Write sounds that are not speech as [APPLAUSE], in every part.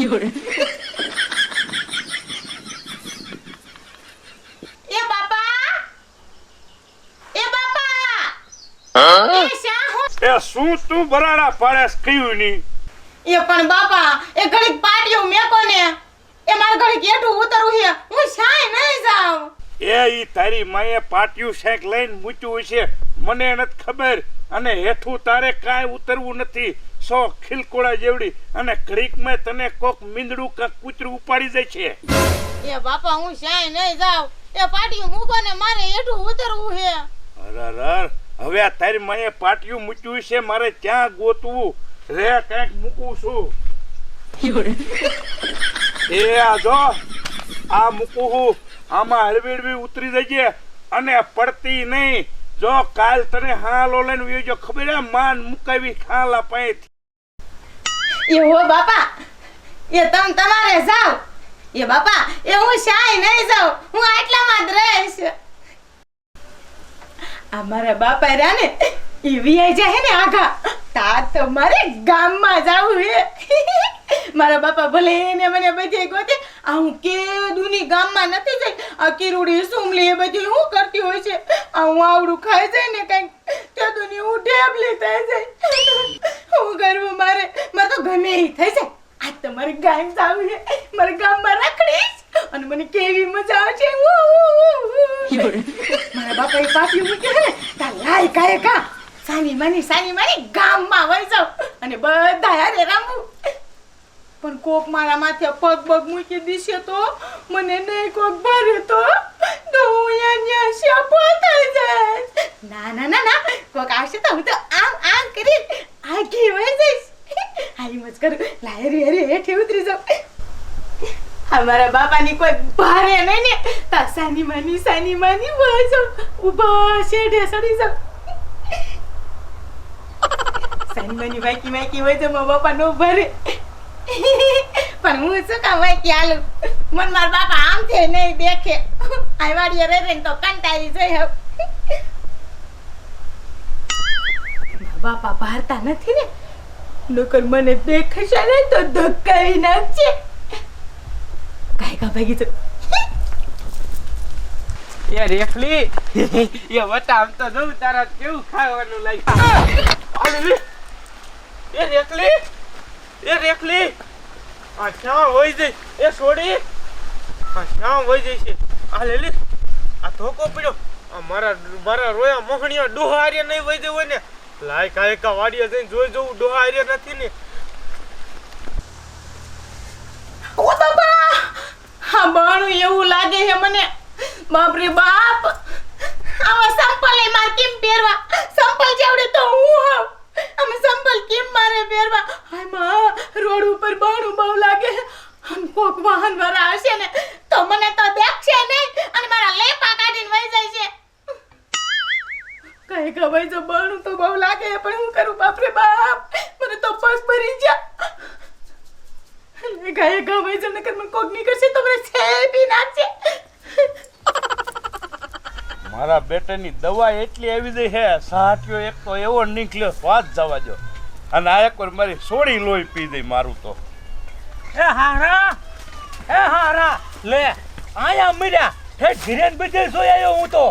એ બાપા એ બાપા એ શા હો એ શું તું બરાડા પાડે કયું ની એ પણ બાપા એ ઘડીક પાટિયું મેકો ને. એ મારે ઘડીક એઠું ઉતરવું છે. હું શાય નહીં જાઉં. એ ઈ તારી માએ પાટિયું શેક લઈને મૂક્યું છે. મને નથી ખબર. અને હેઠું તારે કાંઈ ઉતરવું નથી. સો ખિલકોળા જેવડી અને ઘડીકમાં તને કોક મીંદડું કે કૂતરું ઉપાડી જાય છે. એ બાપા હું શાય નહીં જાવ એ પાટિયું મૂકો ને મારે એટલું ઉતરવું છે. અરર હવે આ તારી માએ પાટિયું મૂક્યું છે મારે ક્યાં ગોતવું? રે કંઈક મૂકું છું. એ આ જો આ મૂકું હું. આમાં હળવી હળવી ઉતરી જજે અને પડતી નહીં. જો કાલ તને હાલો લઈને વયો ખબર હે માન મુકાવી ખાલા પાએથી એ બાપા, એ તમ તમારે જાઓ એ બાપા, એ હું શાય નહીં જાઉં, હું આટલામાં જ રહીશ. આ મારા બાપા રહ્યા ને, એ વિયાઈ જાય ને આઘા તા તો મારે ગામમાં જાવું હે મારા બાપા ભલે એને મને બધી ગોતે આ હું કેદુની ગામમાં નથી જઈ આ કિરુડી સુમલી એ બધી હું કરતી હોય છે? આ હું આવડું ખાઈ જાય ને કંઈક તેદુની હું ઢેબલી થઈ જાય. હું કરવું મારે મારે તો ગમે એ થઈ જાય. આજ તો મારે ગામ છે. મારે ગામમાં રખડીશ. અને મને કેવી મજા આવશે. મારા બાપા એ પાપી મૂકે ને તા લાય કાય કા સાની માની સાની માની ગામમાં વઈ જાવ અને બધા હારે રમવું પણ કોક મારા માથે પગ પગ મૂકી દીશે તો મને નહીં કોક ભરે તો તો હું અહીંયા શપો થઈ જાય. ના ના ના ના, કોક આવશે તો હું તો આમ આમ કરી આગી હોય જઈશ. હારી મજ કરું. લાયરી રે હેઠે ઉતરી જાઉં. અમારા બાપાની કોઈ ભારે નહીં ને. તા સાની માની સાની માની વઈ જાઉં. ઊભા શેઢે સડી જાઉં. સાની માની વાકી વાકી હોય તો મારા બાપા નો ભરે. પણ હું શું કામ વાકી આલું મન મારા બાપા આમ છે નહીં દેખે. આ રે રે તો કંટાળી જઈ હવ. બાપા ભારતા નથી ને? નકર મને દેખશે ને તો ધક્કાવી નાખશે. કાંઈ કા ભાગી તો એ રેખલી [LAUGHS] એ વટા આમ તો જોઉં તારા કેવું ખાવાનું લાગ્યું? [LAUGHS] એ રેખલી એ રેખલી આ શ્યામ વહી જઈ. એ છોડી. આ શ્યામ વહી જઈ છે. આ લેલી આ ધોકો પડ્યો. આ મારા મારા રોયા મોહણીયા ડોહા હારે નહીં વહી જવું હોય ને. લાયક કાય કા વાડીએ જઈને જોઈ જોઉં ડોહા હારે નથી ને. ઓ બાબા એવું લાગે છે મને. બાપ બાપ! આવા સંપલ એ માર કેમ પહેરવા? સંપલ જેવડે તો હું હાવ અમે સંપલ કેમ મારે પહેરવા? હાય રોડ ઉપર બાણું બહુ લાગે અને કોક વાહન વાળા હશે ને, તો મને તો દેખશે નહીં. અને મારા લેપા કાઢીને વહી જાય છે. કઈ ખબર જો બાણું તો બહુ લાગે પણ હું કરું? બાપ રે બાપ, મને તો પગ ભરી જા. ગાય ગાવે છે, નકર મને કોક નીકળશે તો મને છેપી નાખશે મારા બેટાની દવા એટલી આવી ગઈ છે સાટ્યો એક તો એવો નીકળ્યો સ્વાદ જવા દો અને આ એક વાર મારી સોડી લોહી પી દઈ મારું તો. એ હારા એ હારા. લે આયા મર્યા હે ધીરેન બધે જોઈ આવ્યો હું તો.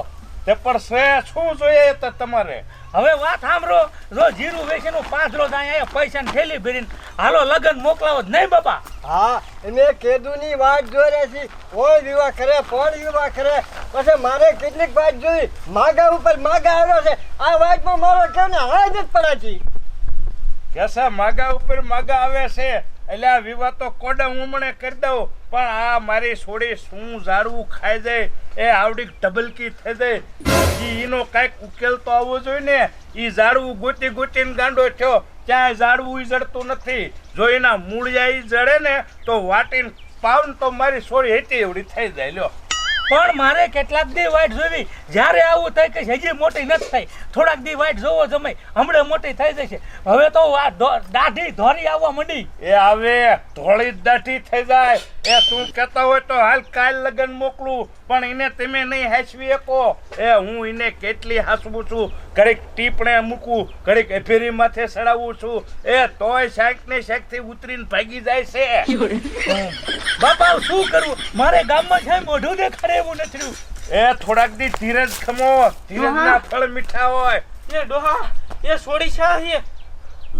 તે પણ સે શું જોઈએ તો તમારે? હવે વાત સાંભળો. જો જીરું વેચીનું પાંચ થાય અહીંયા પૈસા ને થેલી ભરીને. હાલો લગન મોકલાવો નહીં બાપા. હા એને કેદુની વાત જોઈ રહી છે. કોઈ વિવાહ કરે કોણ વિવાહ કરે. પછી મારે કેટલીક વાત જોઈ. માગા ઉપર માગા આવ્યો છે. આ વાતમાં મારો કેમ ને હાથ જ પડાતી કેસા માગા ઉપર માગા આવે છે. એટલે આ વિવાહ તો કોડા ઉમણે કરી દઉં. પણ આ મારી સોડી શું ઝાડવું ખાઈ જાય, એ આવડી ડબલકી થઈ જાય. એનો કાંઈક ઉકેલ તો આવવો જોઈએ ને. એ ઝાડવું ગોતી ગોતીને ગાંડો થયો. ક્યાંય ઝાડવું જડતું નથી. જો એના મૂળિયા જડે ને, તો વાટીને પાવન તો મારી સોડી હેટી એવડી થઈ જાય, લ્યો. પણ મારે કેટલાક દી વાઈટ જોવી. જ્યારે આવું થાય કે હજી મોટી નથી થઈ. થોડાક દી વાઈટ જોવો જમે હમણાં મોટી થઈ જશે. હવે તો આ દાઢી ધોરી આવવા માંડી. એ આવે. ધોળી દાઢી થઈ જાય. એ તું કહેતા હોય તો હાલ કાલ લગન મોકલું. પણ એને તમે નહીં હાચવી શકો. એ હું એને કેટલી હાસવું છું? ઘડીક ટીપણે મૂકું ઘડીક એફેરી માથે ચડાવું છું. એ તોય શાક ને શાકથી ઉતરીને ભાગી જાય છે. બાપા શું કરું? મારે ગામમાં છે મોઢું દેખાડે એવું નથી. એ થોડાક દી ધીરજ ખમો. ધીરજના ફળ મીઠા હોય. એ ડોહા એ સોડી છે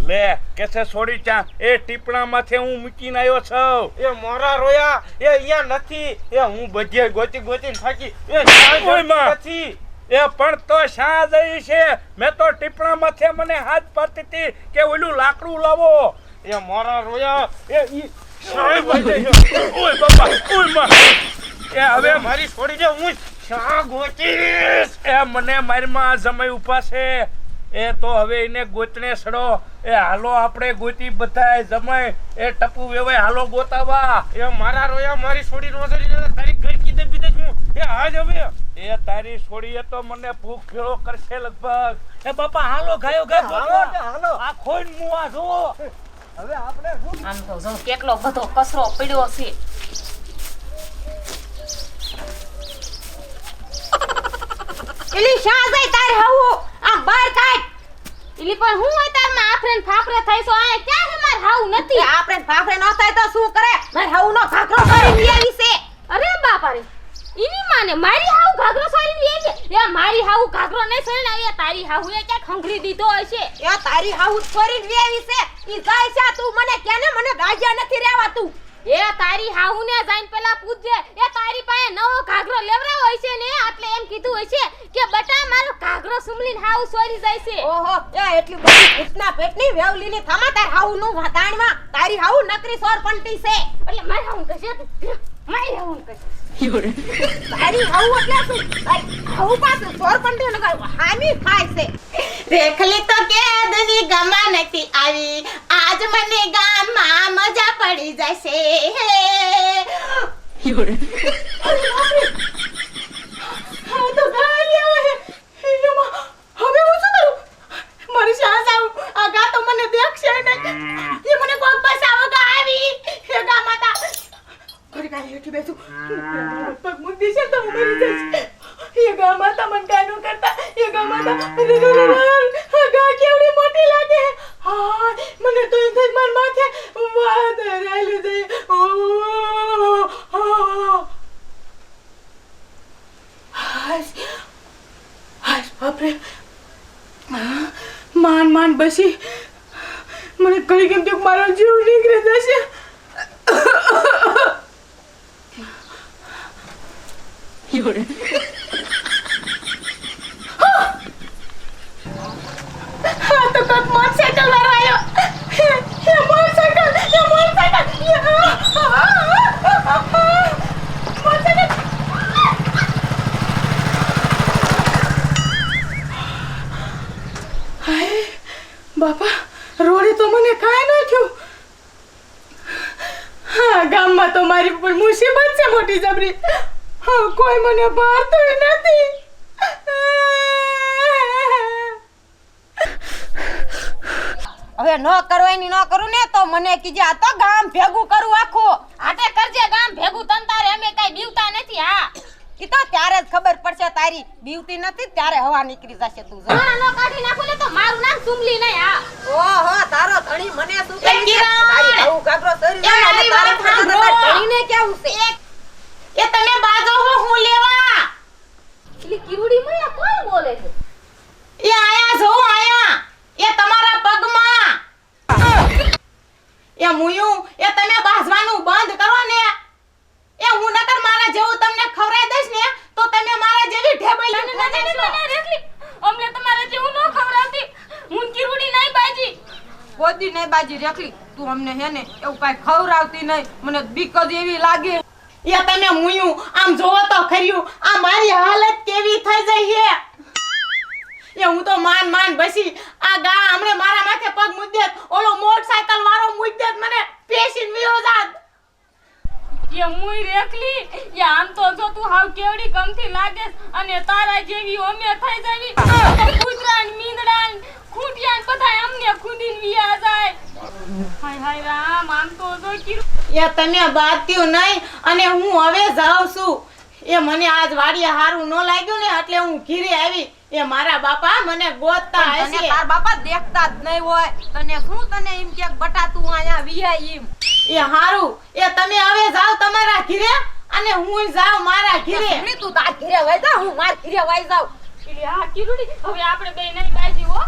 લે કે છે છોડી ચા એ ટીપણા માથે હું મૂકીને આવ્યો છું. એ મોરા રોયા એ અહીંયા નથી. એ હું બધે ગોતી ગોતી થાકી. એ નથી. એ પણ તો શા જઈ છે. મેં તો ટીપણા માથે મને હાથ પાતી હતી કે ઓલું લાકડું લાવો. એ મોરા રોયા એ ઈ ઓય બાપા ઓયમાં! એ હવે મારી છોડી દે હું શા ગોતીશ. એ મને મારીમાં જમાઈ છે. એ તો હવે એને ગોતને સડો. એ હાલો આપણે ગોતી બધાય જમાય એ ટપુ વેવાય હાલો ગોતાવા. એ મારા રોયા મારી છોડી નો સડી તારી ગરકી દે બીજે હું. એ આજ હવે. એ તારી છોડીએ તો મને ભૂખ ભેળો કરશે લગભગ. એ બાપા હાલો ગાયો ગાય હાલો હાલો. આ ખોઈન મુવા જો હવે આપણે આમ તો જો કેટલો બધો કચરો પડ્યો છે. એલી શા જાય તાર હાવો? બહાર કાઢ ઇલી પણ હું તારમાં આફરે ને ફાફરે થઈ આ ક્યારે છે માર હાવ નથી? આપણે ફાફરે ન થાય તો શું કરે? માર હાવ નો ઘાઘરો કરી લઈ આવી છે. અરે બાપા રે ઇની માને મારી હાવ ઘાઘરો સોરી લે છે. એ મારી હાવ ઘાઘરો નહીં સોરી ને એ તારી હાવ એ ક્યાં ખંખરી દીધો હશે એ તારી હાવ છોરી લઈ આવી છે. ઈ જાય છે તું મને કેને મને ગાજ્યા નથી રહેવા તું? એ તારી હાવ ને જાઈન પેલા પૂછજે. એ તારી પાસે નવો ઘાઘરો લેવરાવો હોય છે ને? એટલે એમ કીધું હોય છે કે બટા મારો ઘાઘરો સુમલીન હાવ સોરી જાય છે ઓહો એ એટલી બધી ભૂતના પેટની વેવલીની થામા તાર હાવનું વાતાણમાં તારી હાવ નકરી સોર પંટી છે. એટલે મારે હાવ કશે મારે હાવ કશે તારી એટલે શું હામી ખાય છે. રેખલી તો કે દની ગમા નથી આવી આજ મને ગામમાં મજા પડી જશે હા તો ગાલી આવે છે એમાં હવે હું શું કરું મારી સાસ આવ આ ગા તો મને દેખશે નહીં એ મને કોક બસાવો ગા આવી એ ગા માતા ઘડી કાલે હેઠી બેસું છે તો મરી જઈશ એ ગા માતા મને કાંઈ ન કરતા એ ગા માતા ગા કેવડી મોટી લાગે હા મને તો એમ થાય માર માથે જાય ઓ હાશ બાપરે માન માન બસી મને ઘડી કેમ કે મારો જીવ નીકળી જશે હા તો કોક મોટરસાઇકલ વાળો આવ્યો એ મોટરસાઇકલ એ મોટરસાઇકલ મોટરસાઇકલ હાય બાપા રોડે તો મને કાંઈ ન થયું હા ગામમાં તો મારી ઉપર મુસીબત છે મોટી જબરી હા કોઈ મને ભારતું નથી. હવે ન કરવાની ન કરું ને તો મને કીજે આ તો ગામ ભેગું કરું આખું. આટે કરજે ગામ ભેગું તન તારે અમે કઈ બીવતા નથી હા. ઈ તો ત્યારે જ ખબર પડશે તારી. બીવતી નથી ત્યારે હવા નીકળી જશે તું જો. હા નો કાઢી નાખું ને તો મારું નામ સુમલી નહીં હા. ઓહો તારો ધણી મને શું કિરણ! તારી બહુ ગાગરો સરી. તારી ધણીને કેવું છે? એ તમે બાજો હો હું લેવા. પેલી કીવડી માં કોણ બોલે છે? એ આયા જો આયા. એ તમારા પગમાં. એ મુયું એ તમે બાજવાનું બંધ કરો ને. એ હું નકર મારા જેવું તમને ખવરાઈ દઈશ ને તો તમે મારા જેવી ઢેબલી ના, ના, ના, ના, ના, રેખલી, અમને તમારા જેવું ન ખવડાવતી. હું કીવડી નહીં બાજી. ગોદી નહીં બાજી રેખલી તું અમને હે ને એવું કઈ ખવરાવતી નહીં. મને બીક જ એવી લાગે. એ તમે મુયું. આમ જોવો તો ખર્યું. આ મારી હાલત કેવી થઈ જઈ હે એ હું તો માન માન બસી. આ ગા હમણે મારા માથે પગ મુદ્દે ઓલો મોટરસાયકલ વાળો મૂકી મને પેશીન વિયો જાત એ મુઈ રેખલી. એ આમ તો જો તું હાવ કેવડી કમથી લાગે અને તારા જેવી ઓમે થઈ જવી. કૂતરા ને મીંદડા ને ખૂંટિયા ને બધાય અમને ખૂંદીને વિયા જાય. હાય હાય રામ, આમ તો જો કીરું. એ તમે બાત્યું નહીં અને હું હવે જાઉં છું. એ મને આજ વાડીએ હારું ન લાગ્યું ને એટલે હું ઘીરે આવી. એ મારા બાપા મને ગોતતા તને હશે. તાર બાપા દેખતા જ નહીં હોય. તને શું તને એમ કે બટા તું અહીંયા વિયા એમ? એ હારું. એ તમે હવે જાઓ તમારા ઘીરે અને હું જાઉં મારા ઘીરે. તું તાર ઘીરે વઈ જા હું માર ઘીરે વઈ જાઉં. એટલે આ કીધું ને, હવે આપણે બે નહીં બાજી હો.